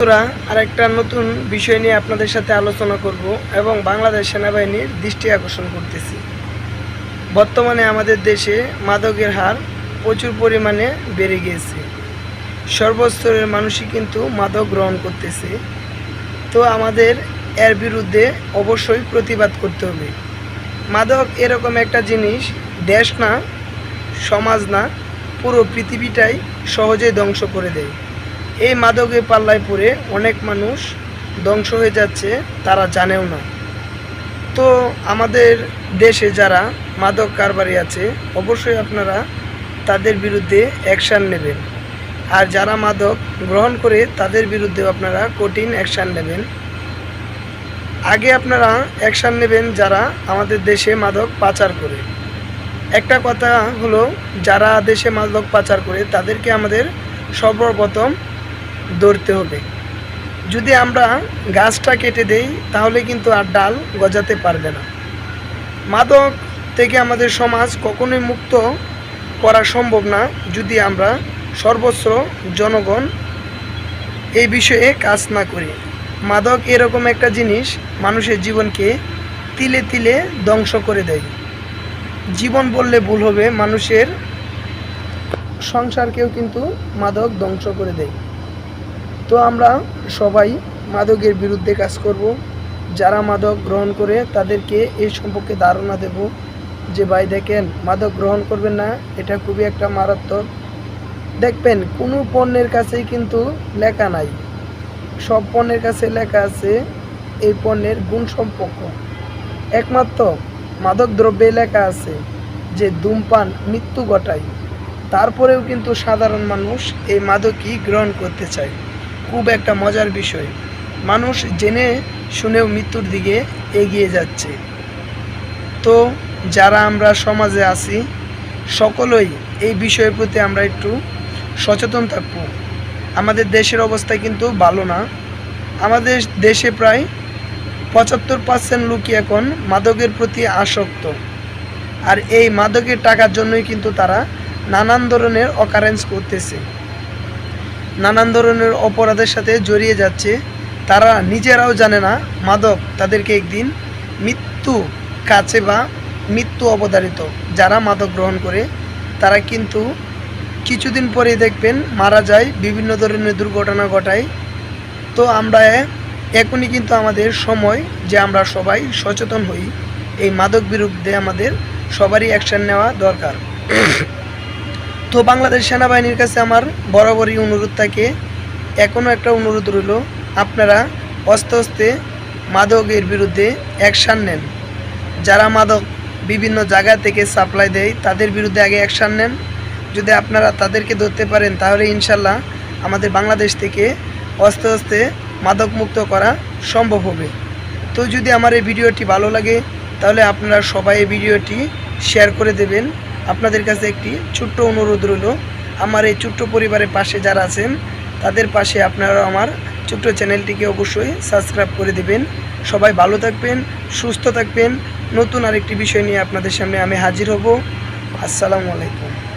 বন্ধুরা, আরেকটা নতুন বিষয় নিয়ে আপনাদের সাথে আলোচনা করব এবং বাংলাদেশ সেনাবাহিনীর দৃষ্টি আকর্ষণ করতেছি। বর্তমানে আমাদের দেশে মাদকের হার প্রচুর পরিমাণে বেড়ে গিয়েছে। সর্বস্তরের মানুষই কিন্তু মাদক গ্রহণ করতেছে। তো আমাদের এর বিরুদ্ধে অবশ্যই প্রতিবাদ করতে হবে। মাদক এরকম একটা জিনিস, দেশ না, সমাজ না, পুরো পৃথিবীটাই সহজেই ধ্বংস করে দেয়। এই মাদকের পাল্লায় পড়ে অনেক মানুষ ধ্বংস হয়ে যাচ্ছে, তারা জানেও না। তো আমাদের দেশে যারা মাদক কারবারি আছে, অবশ্যই আপনারা তাদের বিরুদ্ধে অ্যাকশান নেবেন। আর যারা মাদক গ্রহণ করে, তাদের বিরুদ্ধে আপনারা কঠিন অ্যাকশান নেবেন। আগে আপনারা অ্যাকশান নেবেন যারা আমাদের দেশে মাদক পাচার করে। একটা কথা হলো, যারা দেশে মাদক পাচার করে, তাদেরকে আমাদের সর্বপ্রথম ধরতে হবে। যদি আমরা গাছটা কেটে দেই, তাহলে কিন্তু আর ডাল গজাতে পারবে না। মাদক থেকে আমাদের সমাজ কখনোই মুক্ত করা সম্ভব না, যদি আমরা সর্বস্ব জনগণ এই বিষয়ে কাজ না করি। মাদক এরকম একটা জিনিস মানুষের জীবনকে তিলে তিলে ধ্বংস করে দেয়। জীবন বললে ভুল হবে, মানুষের সংসারকেও কিন্তু মাদক ধ্বংস করে দেয়। তো আমরা সবাই মাদকের বিরুদ্ধে কাজ করব। যারা মাদক গ্রহণ করে তাদেরকে এই সম্পর্কে ধারণা দেব যে, ভাই, দেখেন, মাদক গ্রহণ করবেন না, এটা খুবই একটা মারাত্মক। দেখবেন, কোনো পণ্যের কাছেই কিন্তু লেখা নাই। সব পণ্যের কাছে লেখা আছে, এই পণ্যের গুণ সম্পর্ক। একমাত্র মাদক দ্রব্যে লেখা আছে যে, ধূমপান, মৃত্যু ঘটায়। তারপরেও কিন্তু সাধারণ মানুষ এই মাদকই গ্রহণ করতে চায়। খুব একটা মজার বিষয়। মানুষ জেনে শুনেও মৃত্যুর দিকে এগিয়ে যাচ্ছে। তো যারা আমরা সমাজে আছি, সকলেই এই বিষয়ের প্রতি আমরা একটু সচেতন থাকব। আমাদের দেশের অবস্থা কিন্তু ভালো না। আমাদের দেশে প্রায় পঁচাত্তর পার্সেন্ট লোকই এখন মাদকের প্রতি আসক্ত। আর এই মাদকের টাকার জন্যই কিন্তু তারা নানান ধরনের অকারেন্স করতেছে। নানান ধরনের অপরাধের সাথে জড়িয়ে যাচ্ছে। তারা নিজেরাও জানে না, মাদক তাদেরকে একদিন মৃত্যু কাছে বা মৃত্যু অবধারিত। যারা মাদক গ্রহণ করে, তারা কিন্তু কিছুদিন পরেই দেখবেন মারা যায়, বিভিন্ন ধরনের দুর্ঘটনা ঘটায়। তো আমরা এখনই কিন্তু আমাদের সময় যে আমরা সবাই সচেতন হই। এই মাদক বিরুদ্ধে আমাদের সবারই অ্যাকশন নেওয়া দরকার। তো বাংলাদেশ সেনাবাহিনীর কাছে আমার বরাবরই অনুরোধ থাকে এখনও একটা অনুরোধ রইল, আপনারা আস্তে আস্তে মাদকের বিরুদ্ধে অ্যাকশান নেন। যারা মাদক বিভিন্ন জায়গা থেকে সাপ্লাই দেয়, তাদের বিরুদ্ধে আগে অ্যাকশান নেন। যদি আপনারা তাদেরকে ধরতে পারেন, তাহলে ইনশাল্লাহ আমাদের বাংলাদেশ থেকে আস্তে আস্তে মাদক মুক্ত করা সম্ভব হবে। তো যদি আমার এই ভিডিওটি ভালো লাগে, তাহলে আপনারা সবাই এই ভিডিওটি শেয়ার করে দেবেন। আপনাদের কাছে একটি ছোট্ট অনুরোধ রইল। আমার এই ছোট্ট পরিবারের পাশে যারা আছেন, তাদের পাশে আপনারা আমার ছোট্ট চ্যানেলটিকে অবশ্যই সাবস্ক্রাইব করে দেবেন। সবাই ভালো থাকবেন, সুস্থ থাকবেন। নতুন আরেকটি বিষয় নিয়ে আপনাদের সামনে আমি হাজির হব। আসসালামু আলাইকুম।